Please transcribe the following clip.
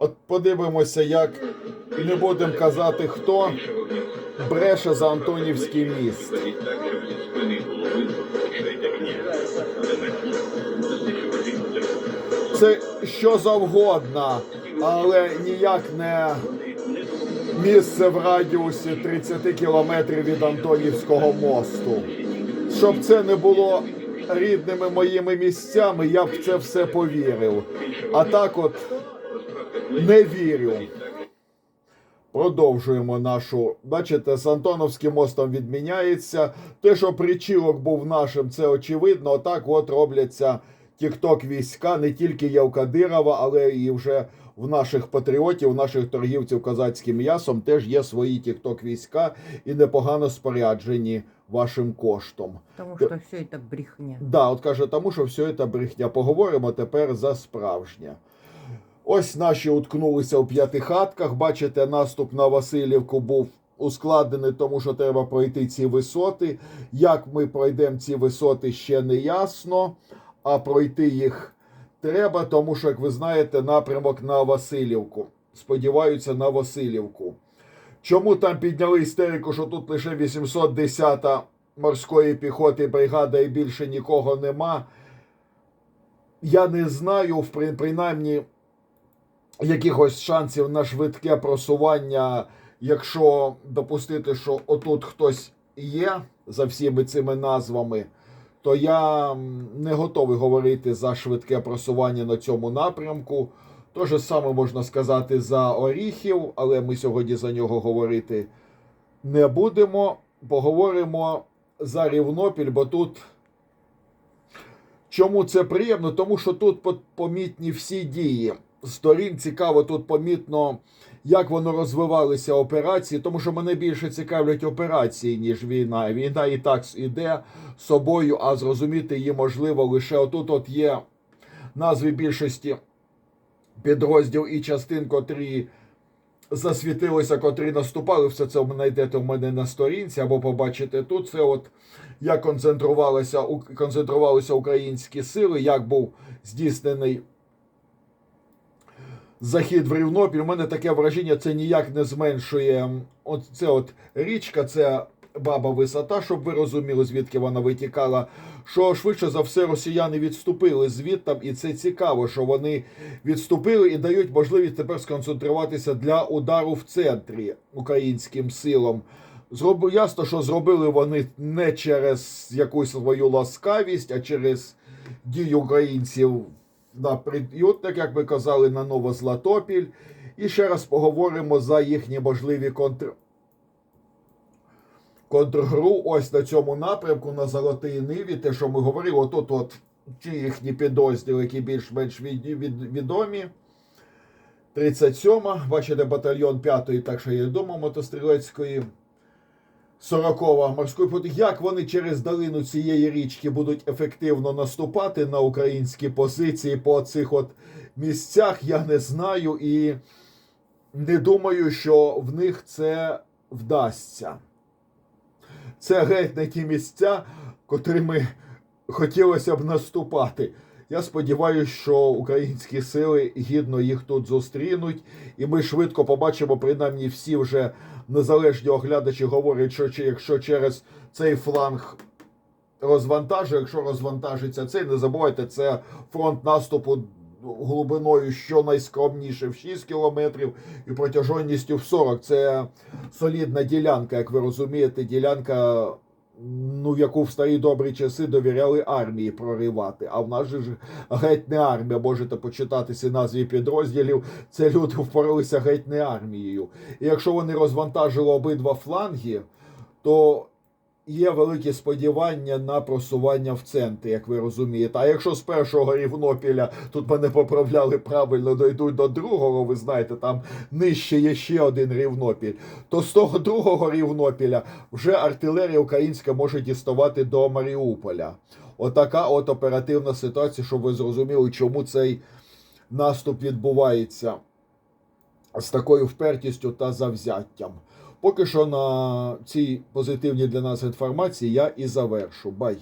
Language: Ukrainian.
От подивимося, як і не будемо казати, хто бреше за Антонівський міст. Це що завгодно, але ніяк не місце в радіусі 30 кілометрів від Антонівського мосту. Щоб це не було рідними моїми місцями, я б в це все повірив. А так от не вірю. Продовжуємо нашу. Бачите, з Антоновським мостом відміняється. Те, що причілок був нашим, це очевидно. Отак от робляться тікток війська не тільки є у Кадирова, але і вже в наших патріотів, в наших торгівців козацьким м'ясом теж є свої тікток війська і непогано споряджені вашим коштом. Потому что все это брехня. Да, от каже, тому що все це брехня. Поговоримо тепер за справжнє. Ось наші уткнулися у п'ятихатках. Бачите, наступ на Васильівку був ускладнений, тому що треба пройти ці висоти. Як ми пройдемо ці висоти, ще не ясно. А пройти їх треба, тому що, як ви знаєте, напрямок на Васильівку. Сподіваються на Васильівку. Чому там підняли істерику, що тут лише 810-та морської піхоти бригада і більше нікого нема? Я не знаю, принаймні, якихось шансів на швидке просування, якщо допустити, що отут хтось є за всіми цими назвами, то я не готовий говорити за швидке просування на цьому напрямку. То же саме можна сказати за Оріхів, але ми сьогодні за нього говорити не будемо. Поговоримо за Рівнопіль, бо тут. Чому це приємно? Тому що тут помітні всі дії. Сторін цікаво, тут помітно, як воно розвивалися операції, тому що мене більше цікавлять операції, ніж війна. Війна і так іде собою, а зрозуміти її можливо лише отут от є назви більшості підрозділ і частин, котрі засвітилися, котрі наступали. Все це знайдете в мене на сторінці або побачите тут. Це от як концентрувалися, концентрувалися українські сили, як був здійснений захід в Рівнопіль. У мене таке враження, це ніяк не зменшує. От це от річка, це баба висота, щоб ви розуміли, звідки вона витікала. Що швидше за все росіяни відступили звідти, і це цікаво, що вони відступили і дають можливість тепер сконцентруватися для удару в центрі українським силам. Зроб... Ясно, що зробили вони не через якусь свою ласкавість, а через дію українців на приютник, як ми казали, на Новозлатопіль. І ще раз поговоримо за їхні можливі контр... контргру. Ось на цьому напрямку, на Золотій Ниві, те, що ми говорили, отут от ті їхні підрозділи, які більш-менш від... від... відомі. 37-ма, бачите, батальйон 5-ї, так що є дома мотострілецької. 40-го морської флоти. Як вони через долину цієї річки будуть ефективно наступати на українські позиції по цих от місцях, я не знаю і не думаю, що в них це вдасться. Це геть не ті місця, котрими хотілося б наступати. Я сподіваюся, що українські сили гідно їх тут зустрінуть, і ми швидко побачимо, принаймні всі вже незалежні оглядачі говорять, що якщо через цей фланг розвантажує, якщо розвантажиться цей, не забувайте, це фронт наступу глибиною щонайскромніше в 6 кілометрів і протяженністю в 40. Це солідна ділянка, як ви розумієте, ділянка. Ну, яку в старі добрі часи довіряли армії проривати. А в нас же ж геть не армія. Можете почитатися назві підрозділів. Це люди впоралися геть не армією. І якщо вони розвантажили обидва фланги, то є великі сподівання на просування в центрі, як ви розумієте. А якщо з першого рівнопіля тут мене поправляли правильно, дойдуть до другого, ви знаєте, там нижче є ще один рівнопіль, то з того другого рівнопіля вже артилерія українська може діставати до Маріуполя. Отака от оперативна ситуація, щоб ви зрозуміли, чому цей наступ відбувається з такою впертістю та завзяттям. Поки що на цій позитивній для нас інформації я і завершу. Бай!